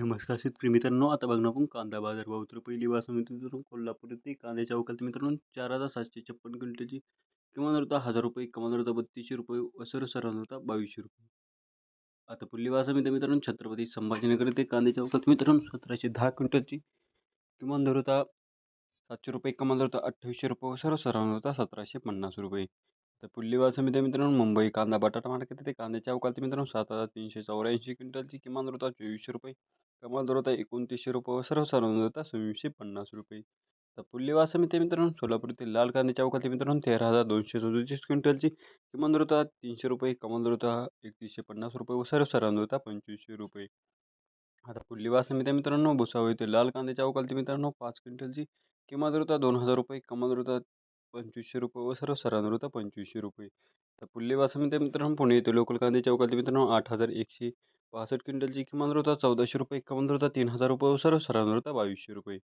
नमस्कार शेतकरी मित्रांनो आता बघणार आपण कांदा बाजार भाव. तर पहिली बाजार मित्रांनो कोल्हापूर येथे कांद्याच्या अवकाल मित्रांनो चार हजार सातशे छप्पन क्विंटलची किमान होता हजार रुपये कमान होता बत्तीसशे रुपये व होता बावीसशे रुपये. आता पुढली बासमती मित्रांनो छत्रपती संभाजीनगर येथे कांद्याच्या अवकाल मित्रांनो सतराशे दहा क्विंटलची किमान दर होता सातशे रुपये कमान दर होता अठ्ठावीसशे रुपये व होता सतराशे पन्नास रुपये. तर पुढली बासमती मित्रांनो मुंबई कांदा बटाटा मार्केट येथे कांद्याच्या अवकाल मित्रांनो सात हजार तीनशे चौऱ्याऐंशी क्विंटलची किमान दर होता चोवीसशे रुपये. कमाल दर होता एकोणतीसशे रुपये व सर्वसाधारण होता सव्वीसशे पन्नास रुपये. तर पुल्ली वासमिते मित्रांनो. सोलापूर येथील लाल कांद्याच्या अवकाळी मित्रांनो तेरा हजार दोनशे सदोतीस क्विंटलची किमान दर होता तीनशे रुपये कमाल दर होता एकतीसशे पन्नास रुपये व सर्वसाधारण होता पंचवीसशे रुपये. आता पुढली समिती मित्रांनो. भुसावळ येथील लाल कांद्याच्या अवकाळी मित्रांनो पाच क्विंटलची किमान दर होता दोन हजार रुपये कमाल दर होता पंचवीसशे रुपये व सर्वसाधारण होता पंचवीसशे रुपये. तर पुल्ली मित्रांनो. पुणे येथे लोकल कांद्याच्या अवकाळी मित्रांनो आठ हजार एकशे पासष्ट क्विंटलची किमान होता चौदाशे रुपये कमाल होता तीन हजार रुपये सर्व सरांवर होता बावीसशे रुपये.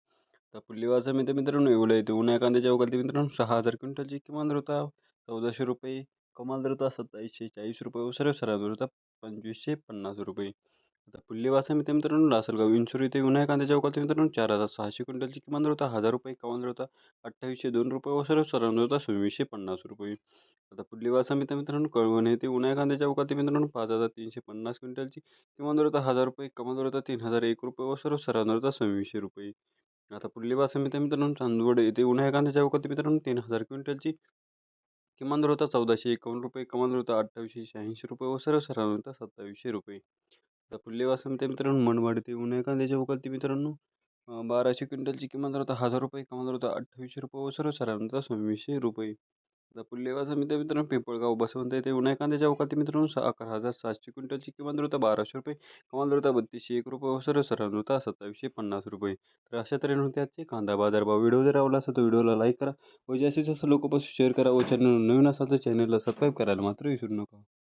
तर पुढली मित्र मित्रांनो एवढं येते उन्हाळ्या कांद्याच्या अवकाळी मित्रांनो सहा हजार क्विंटलची किमान होता चौदाशे रुपये कमाल दर होता सत्तावीसशे चाळीस रुपये सर्व सरांवर होता पंचवीसशे पन्नास रुपये. आता पुल्ली बाजारमध्ये मित्रांनो लासलगाव विंचूर इथे उन्हाळ्या कांद्याच्या अवकाळी मित्रांनो चार हजार सहाशे क्विंटलची किमान होता हजार रुपये कमाल होता अठ्ठावीसशे दोन रुपये व सर्वसाधारण दर होता सव्वीसशे पन्नास रुपये. आता पुढली बाजारमध्ये मित्रांनो कळवण येथे उन्हाळ्या कांद्याच्या अवकाती मित्रांनो पाच हजार तीनशे पन्नास क्विंटलची किमान दर होता हजार रुपये कमाल दर होता तीन हजार एक रुपये व सर्व दर होता सव्वीसशे रुपये. आता पुढली बासमती मित्रांनो चांदवड येथे उन्हाळ्या कांद्याच्या अवकाती मित्रांनो तीन हजार क्विंटलची किमान दर होता चौदाशे एकावन्न रुपये कमाल दर होता अठ्ठावीसशे शहाऐंशी रुपये व सर्वसाधारण होता सत्तावीसशे रुपये. आता पुढली बासमती मित्रांनो मनमाड येथे उन्हाळ्या कांद्याच्या अवकाती मित्रांनो बाराशे क्विंटलची किमान दर होता हजार रुपये कमाल दर होता अठ्ठावीसशे रुपये व सर्वसाधारण होता सव्वीसशे रुपये. पुल्लेवासा मित्र मित्रांनो पिंपळगाव बसवंत येथे उन्हाळ्या कांद्याच्या अवकाळी मित्रांनो अकरा हजार सातशे क्विंटलची किमान दर बाराशे रुपये. कमाल दृता बत्तीसशे एक रुपये सर्व सर्वसाधारण सत्तावीसशे पन्नास रुपये. तर अशा तऱ्हेने होते आजचे कांदा बाजार भाव. व्हिडिओ जर आवडला असेल तर व्हिडिओला लाईक करा व जास्तीत जास्त लोकांपासून शेअर करा व चॅनल नवीन असाल तर चॅनलला सबस्क्राईब करायला मात्र विसरू नका.